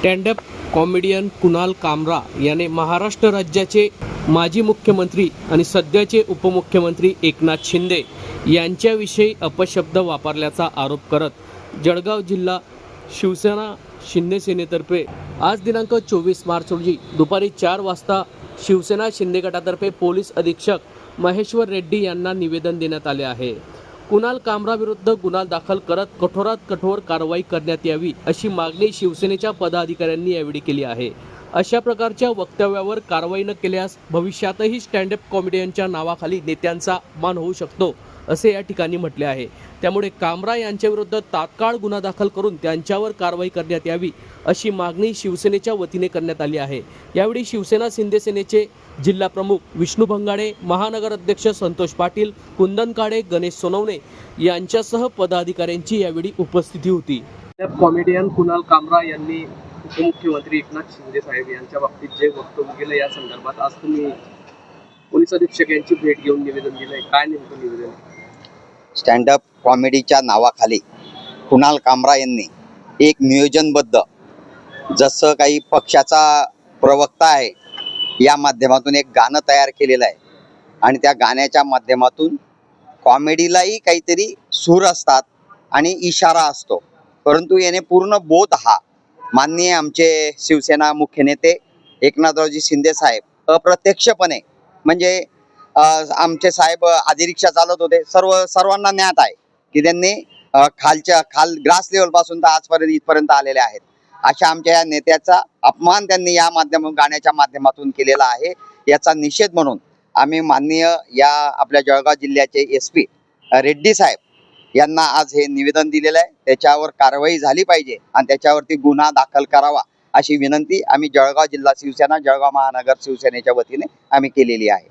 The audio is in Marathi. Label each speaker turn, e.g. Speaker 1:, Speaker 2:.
Speaker 1: स्टँडअप कॉमेडियन कुणाल कामरा याने महाराष्ट्र राज्याचे माजी मुख्यमंत्री आणि सध्याचे उपमुख्यमंत्री एकनाथ शिंदे यांच्याविषयी अपशब्द वापरल्याचा आरोप करत जळगाव जिल्हा शिवसेना शिंदे सेनेतर्फे आज दिनांक चोवीस मार्च रोजी दुपारी चार वाजता शिवसेना शिंदे गटातर्फे पोलीस अधीक्षक महेश्वर रेड्डी यांना निवेदन देण्यात आले आहे. कुणाल कामराविरुद्ध गुन्हा दाखल करत कठोरात कठोर कारवाई करण्यात यावी अशी मागणी शिवसेनेच्या पदाधिकाऱ्यांनी यावेळी केली आहे. अशा प्रकारच्या वक्तव्यावर कारवाई न केल्यास भविष्यातही स्टँडअप कॉमेडियनच्या नावाखाली नेत्यांचा मान होऊ शकतो असे या ठिकाणी म्हटले आहे. त्यामुळे कामरा यांच्याविरुद्ध तात्काळ गुन्हा दाखल करून त्यांच्यावर कारवाई करण्यात यावी अशी मागणी शिवसेनेच्या वतीने करण्यात आली आहे. यावेळी शिवसेना शिंदेसेनेचे जिल्हा प्रमुख विष्णू भंगाडे महानगर अध्यक्ष संतोष पाटील कुंदन काडे गणेश सोनवणे यांच्यासह पदाधिकाऱ्यांची यावेळी उपस्थिती होती. कॉमेडियन कुणाल कामरा यांनी उपमुख्यमंत्री एकनाथ शिंदे साहेब यांच्या बाबतीत जे वक्तव्य केलं या संदर्भात आज तुम्ही पोलीस अधीक्षक यांची भेट घेऊन निवेदन दिलंय. काय नेमकं निवेदन?
Speaker 2: स्टँडअप कॉमेडीच्या नावाखाली कुणाल कामरा यांनी एक नियोजनबद्ध जसं काही पक्षाचा प्रवक्ता आहे या माध्यमातून एक गाणं तयार केलेलं आहे. आणि त्या गाण्याच्या माध्यमातून कॉमेडीलाही काहीतरी सूर असतात आणि इशारा असतो. परंतु याने पूर्ण बोध हा माननीय आमचे शिवसेना मुख्य नेते एकनाथरावजी शिंदे साहेब अप्रत्यक्षपणे म्हणजे आमचे साहेब आधी रिक्षा चालत होते. सर्व सर्वांना ज्ञात आहे की त्यांनी खालच्या खाल ग्रास लेवलपासून तर आजपर्यंत इथपर्यंत आलेले आहेत. अशा आमच्या या नेत्याचा अपमान त्यांनी या माध्यम गाण्याच्या माध्यमातून केलेला आहे. याचा निषेध म्हणून आम्ही माननीय या आपल्या जळगाव जिल्ह्याचे एस पी रेड्डी साहेब यांना आज हे निवेदन दिलेलं आहे. त्याच्यावर कारवाई झाली पाहिजे आणि त्याच्यावरती गुन्हा दाखल करावा अशी विनंती आम्ही जळगाव जिल्हा शिवसेना जळगाव महानगर शिवसेनेच्या वतीने आम्ही केलेली आहे.